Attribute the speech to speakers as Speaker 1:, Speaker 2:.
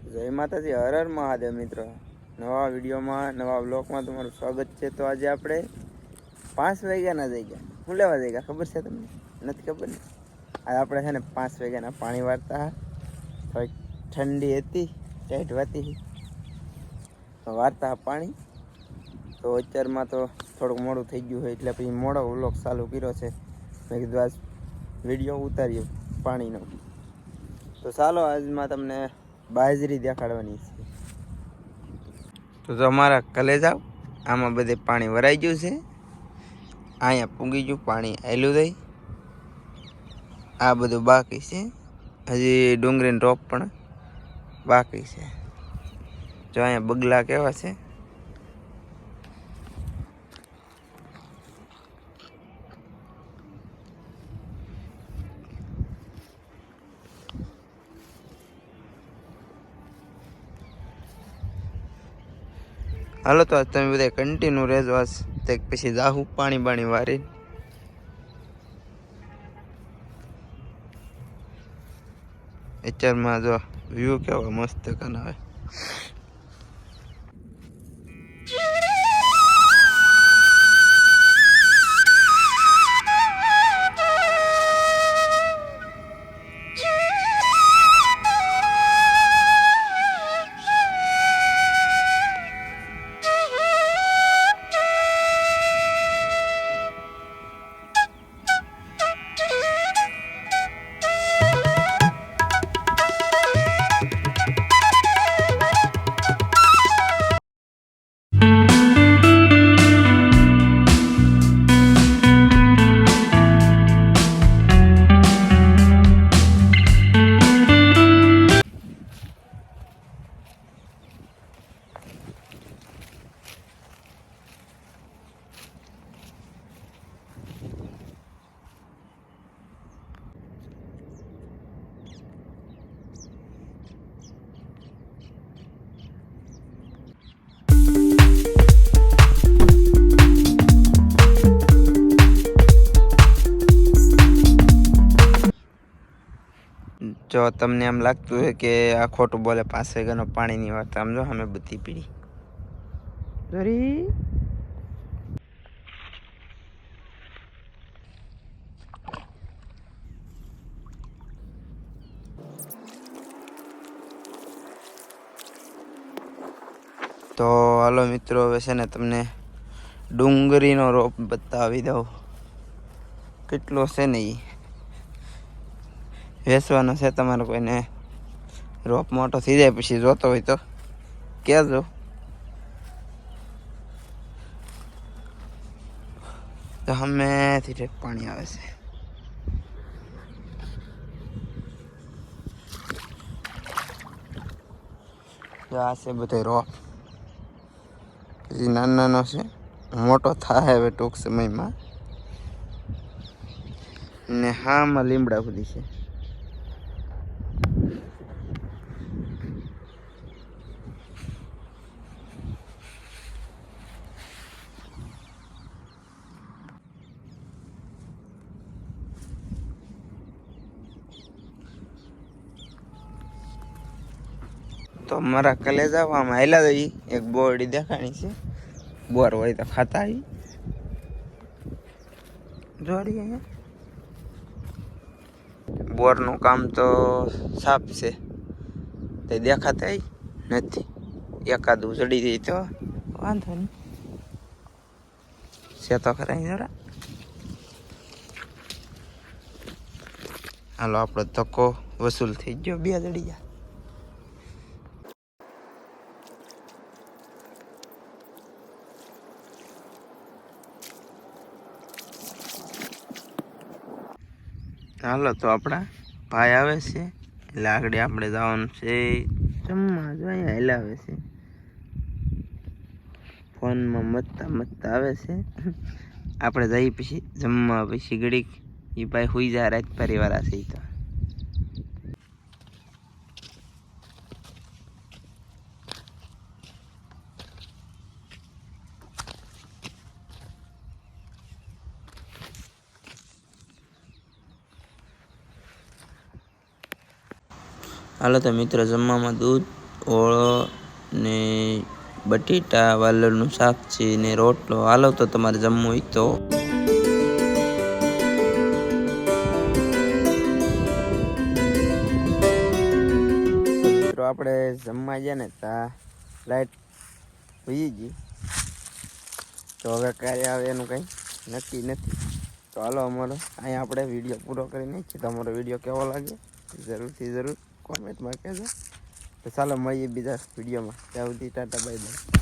Speaker 1: જય માતાજી, હર હર મહાદેવ મિત્રો. નવા વિડીયોમાં, નવા બ્લોગમાં તમારું સ્વાગત છે. તો આજે આપણે પાંચ વાગ્યાના જઈ ગયા. શું લેવા જઈ ગયા? ખબર છે તમને? નથી ખબર ને? આજે આપણે છે ને પાંચ વાગ્યાના પાણી વાળતા. થોડીક ઠંડી હતી ટાઈટ વાતી વાર્તા પાણી. તો અત્યારમાં તો થોડુંક મોડું થઈ ગયું હોય એટલે પછી મોડો વ્લોગ ચાલુ કર્યો છે. મેં કીધું આજ વીડિયો ઉતાર્યો પાણીનો. તો ચાલો, આજમાં તમને બાજરી દેખાડવાની છે. તો તમારા કલેજા આમાં બધે પાણી ભરાઈ ગયું છે. અહીંયા પૂગી ગયું, પાણી આવેલું થઈ આ બધું બાકી છે. હજી ડુંગળીનો રોપ પણ બાકી છે. જો અહીંયા બગલા કેવા છે. હાલો તો આજ તમે બધા કન્ટિન્યુ રહેજો આજ તે પછી જાહું પાણી બાણી વારી અત્યારમાં જો વ્યૂ કેવો મસ્ત કનાવે જો તમને એમ લાગતું હોય કે આ ખોટું બોલે પાસે ગનો પાણીની વાત સમજો અમે બધી પીડી. દોરી તો હાલો મિત્રો હવે છે ને તમને ડુંગળીનો રોપ બતાવી દઉં. કેટલો છે ને ઈ? વેચવાનો છે તમારે કોઈને રોપ મોટો થઈ જાય પછી જોતો હોય તો કહેજો. તો હમેથી પાણી આવે છે. આ છે બધો રોપ. પછી નાનો નાનો છે. મોટો થાય હવે ટૂંક સમયમાં. ને હામાં લીમડા સુધી છે. તો મારા કલેજા આમ હાલ્યા તો એક બોરડી દેખાણી છે. બોર હોય તો ખાતા આવી જોડી અહીંયા. બોરનું કામ તો સાફ છે. તે દેખાતા નથી. એકાદ ઉજડી જઈ તો વાંધો નહીં. છે તો ખરા જરા હાલો, આપણો ધક્કો વસૂલ થઈ ગયો. બે જડી ગયા. હાલો, તો આપણા ભાઈ આવે છે. આગળ આપણે જવાનું છે. જમવા જો અહીંયા હલાવે છે. ફોનમાં મતતા મતતા આવે છે. આપણે જઈ પછી જમવા, પછી ઘડીક. એ ભાઈ હુઈ જાય રાત પરિવાર ઈ તો. હાલો તો મિત્રો, જમવામાં દૂધ,
Speaker 2: ઓળો ને બટેટા, વાલરનું શાક છે ને રોટલો. હાલો તો તમારે જમવું હોય તો.
Speaker 1: આપણે જમવા ગયા ને ત્યાં લાઈટ વહી ગઈ. તો હવે ક્યારે આવે એનું કંઈ નક્કી નથી. તો હાલો અમારો, અહીંયા આપણે વીડિયો પૂરો કરી નાખીએ. તમારો વીડિયો કેવો લાગે જરૂરથી જરૂર. કોમેન્ટમાં કહેજો. તો ચાલો મળીએ બીજા વિડીયોમાં ત્યાં સુધી ટાટા બાય બાય